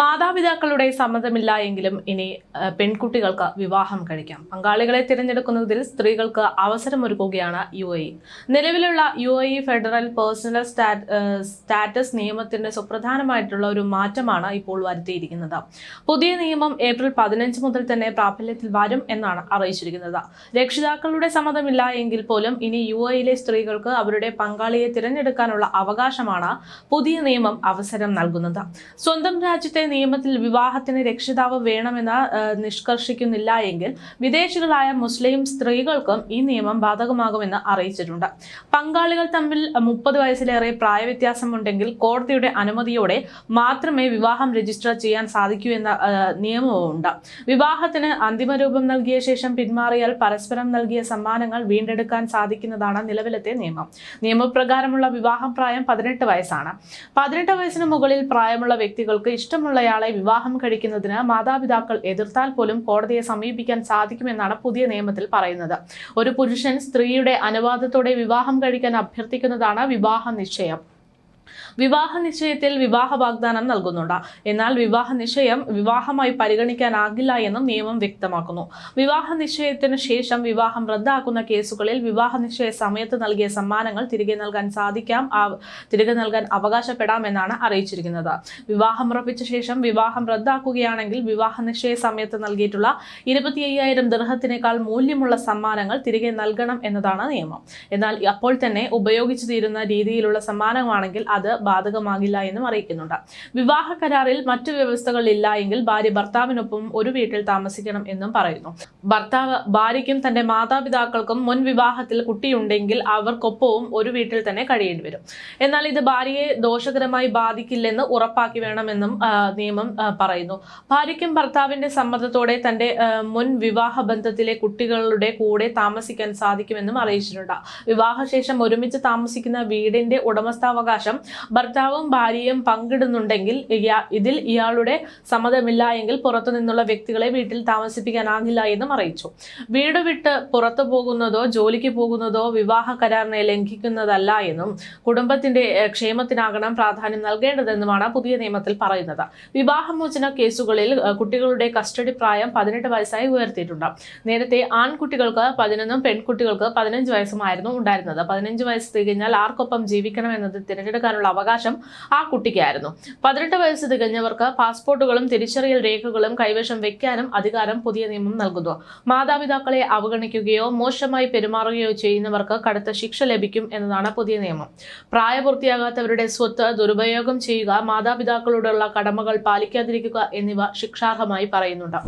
മാതാപിതാക്കളുടെ സമ്മതമില്ല എങ്കിലും ഇനി പെൺകുട്ടികൾക്ക് വിവാഹം കഴിക്കാം. പങ്കാളികളെ തിരഞ്ഞെടുക്കുന്നതിൽ സ്ത്രീകൾക്ക് അവസരമൊരുക്കുകയാണ് യു എ നിലവിലുള്ള U A federal personal status നിയമത്തിന്റെ സുപ്രധാനമായിട്ടുള്ള ഒരു മാറ്റമാണ് ഇപ്പോൾ വരുത്തിയിരിക്കുന്നത്. പുതിയ നിയമം ഏപ്രിൽ പതിനഞ്ച് മുതൽ തന്നെ പ്രാബല്യത്തിൽ വരും എന്നാണ് അറിയിച്ചിരിക്കുന്നത്. രക്ഷിതാക്കളുടെ സമ്മതമില്ല എങ്കിൽ പോലും ഇനി യു എയിലെ സ്ത്രീകൾക്ക് അവരുടെ പങ്കാളിയെ തിരഞ്ഞെടുക്കാനുള്ള അവകാശമാണ് പുതിയ നിയമം അവസരം നൽകുന്നത്. സ്വന്തം രാജ്യത്തെ നിയമത്തിൽ വിവാഹത്തിന് രക്ഷിതാവ് വേണമെന്ന് നിഷ്കർഷിക്കുന്നില്ല എങ്കിൽ വിദേശികളായ മുസ്ലിം സ്ത്രീകൾക്കും ഈ നിയമം ബാധകമാകുമെന്ന് അറിയിച്ചിട്ടുണ്ട്. പങ്കാളികൾ തമ്മിൽ മുപ്പത് വയസ്സിലേറെ പ്രായവ്യത്യാസമുണ്ടെങ്കിൽ കോടതിയുടെ അനുമതിയോടെ മാത്രമേ വിവാഹം രജിസ്റ്റർ ചെയ്യാൻ സാധിക്കൂ എന്ന നിയമവും നിയമവുമുണ്ട് വിവാഹത്തിന് അന്തിമ രൂപം നൽകിയ ശേഷം പിന്മാറിയാൽ പരസ്പരം നൽകിയ സമ്മാനങ്ങൾ വീണ്ടെടുക്കാൻ സാധിക്കുന്നതാണ് നിലവിലത്തെ നിയമം. നിയമപ്രകാരമുള്ള വിവാഹം പ്രായം പതിനെട്ട് വയസ്സാണ്. പതിനെട്ട് വയസ്സിന് മുകളിൽ പ്രായമുള്ള വ്യക്തികൾക്ക് ഇഷ്ടമുള്ളയാളെ വിവാഹം കഴിക്കുന്നതിന് മാതാപിതാക്കൾ എതിർത്താൽ പോലും കോടതിയെ സമീപിക്കാൻ സാധിക്കുമെന്നാണ് പുതിയ നിയമത്തിൽ പറയുന്നത്. ഒരു പുരുഷൻ സ്ത്രീയുടെ അനുവാദത്തോടെ വിവാഹം കഴിക്കാൻ അഭ്യർത്ഥിക്കുന്നതാണ് വിവാഹ നിശ്ചയം. വിവാഹ നിശ്ചയത്തിൽ വിവാഹ വാഗ്ദാനം നൽകുന്നുണ്ട്. എന്നാൽ വിവാഹ നിശ്ചയം വിവാഹമായി പരിഗണിക്കാനാകില്ല എന്നും നിയമം വ്യക്തമാക്കുന്നു. വിവാഹ നിശ്ചയത്തിന് ശേഷം വിവാഹം റദ്ദാക്കുന്ന കേസുകളിൽ വിവാഹ നിശ്ചയ സമയത്ത് നൽകിയ സമ്മാനങ്ങൾ തിരികെ നൽകാൻ സാധിക്കാം തിരികെ നൽകാൻ അവകാശപ്പെടാമെന്നാണ് അറിയിച്ചിരിക്കുന്നത്. വിവാഹം ഉറപ്പിച്ച ശേഷം വിവാഹം റദ്ദാക്കുകയാണെങ്കിൽ വിവാഹ നിശ്ചയ സമയത്ത് നൽകിയിട്ടുള്ള ഇരുപത്തി അയ്യായിരം ദൃഹത്തിനേക്കാൾ മൂല്യമുള്ള സമ്മാനങ്ങൾ തിരികെ നൽകണം എന്നതാണ് നിയമം. എന്നാൽ അപ്പോൾ തന്നെ ഉപയോഗിച്ചു തീരുന്ന രീതിയിലുള്ള സമ്മാനമാണെങ്കിൽ അത് ബാധകമാകില്ല എന്നും അറിയിക്കുന്നുണ്ട്. വിവാഹ കരാറിൽ മറ്റു വ്യവസ്ഥകൾ ഇല്ല എങ്കിൽ ഭാര്യ ഭർത്താവിനൊപ്പം ഒരു വീട്ടിൽ താമസിക്കണം എന്നും പറയുന്നു. ഭർത്താവ് ഭാര്യയ്ക്കും തന്റെ മാതാപിതാക്കൾക്കും മുൻ വിവാഹത്തിൽ കുട്ടിയുണ്ടെങ്കിൽ അവർക്കൊപ്പവും ഒരു വീട്ടിൽ തന്നെ കഴിയേണ്ടി വരും. എന്നാൽ ഇത് ഭാര്യയെ ദോഷകരമായി ബാധിക്കില്ലെന്ന് ഉറപ്പാക്കി വേണമെന്നും നിയമം പറയുന്നു. ഭാര്യയ്ക്കും ഭർത്താവിന്റെ സമ്മതത്തോടെ തന്റെ മുൻ വിവാഹ ബന്ധത്തിലെ കുട്ടികളുടെ കൂടെ താമസിക്കാൻ സാധിക്കുമെന്നും അറിയിച്ചിട്ടുണ്ട്. വിവാഹശേഷം ഒരുമിച്ച് താമസിക്കുന്ന വീടിന്റെ ഉടമസ്ഥാവകാശം ഭർത്താവും ഭാര്യയും പങ്കിടുന്നുണ്ടെങ്കിൽ ഇതിൽ ഇയാളുടെ സമ്മതമില്ല എങ്കിൽ പുറത്തു നിന്നുള്ള വ്യക്തികളെ വീട്ടിൽ താമസിപ്പിക്കാനാകില്ല എന്നും അറിയിച്ചു. വീട് വിട്ട് പുറത്തു പോകുന്നതോ ജോലിക്ക് പോകുന്നതോ വിവാഹ കരാറിനെ ലംഘിക്കുന്നതല്ല എന്നും കുടുംബത്തിന്റെ ക്ഷേമത്തിനാകണം പ്രാധാന്യം നൽകേണ്ടതെന്നുമാണ് പുതിയ നിയമത്തിൽ പറയുന്നത്. വിവാഹമോചന കേസുകളിൽ കുട്ടികളുടെ കസ്റ്റഡി പ്രായം പതിനെട്ട് വയസ്സായി ഉയർത്തിയിട്ടുണ്ട്. നേരത്തെ ആൺകുട്ടികൾക്ക് പതിനൊന്നും പെൺകുട്ടികൾക്ക് പതിനഞ്ച് വയസ്സുമായിരുന്നു ഉണ്ടായിരുന്നത്. പതിനഞ്ച് വയസ്സ് തികഞ്ഞാൽ ആർക്കൊപ്പം ജീവിക്കണമെന്നത് തിരഞ്ഞെടുക്കാനുള്ള അവകാശം ആ കുട്ടിക്കായിരുന്നു. പതിനെട്ട് വയസ്സ് തികഞ്ഞവർക്ക് പാസ്പോർട്ടുകളും തിരിച്ചറിയൽ രേഖകളും കൈവശം വെക്കാനും അധികാരം പുതിയ നിയമം നൽകുന്നു. മാതാപിതാക്കളെ അവഗണിക്കുകയോ മോശമായി പെരുമാറുകയോ ചെയ്യുന്നവർക്ക് കടുത്ത ശിക്ഷ ലഭിക്കും എന്നതാണ് പുതിയ നിയമം. പ്രായപൂർത്തിയാകാത്തവരുടെ സ്വത്ത് ദുരുപയോഗം ചെയ്യുക മാതാപിതാക്കളോടുള്ള കടമകൾ പാലിക്കാതിരിക്കുക എന്നിവ ശിക്ഷാർഹമായി പറയുന്നുണ്ട്.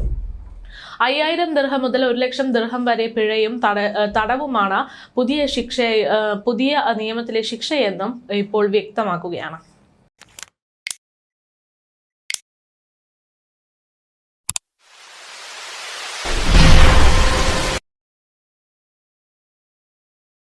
അയ്യായിരം ദൃഹം മുതൽ ഒരു ലക്ഷം ദൃഹം വരെ പിഴയും തട തടവുമാണ് പുതിയ ശിക്ഷ പുതിയ നിയമത്തിലെ ശിക്ഷയെന്നും ഇപ്പോൾ വ്യക്തമാക്കുകയാണ്.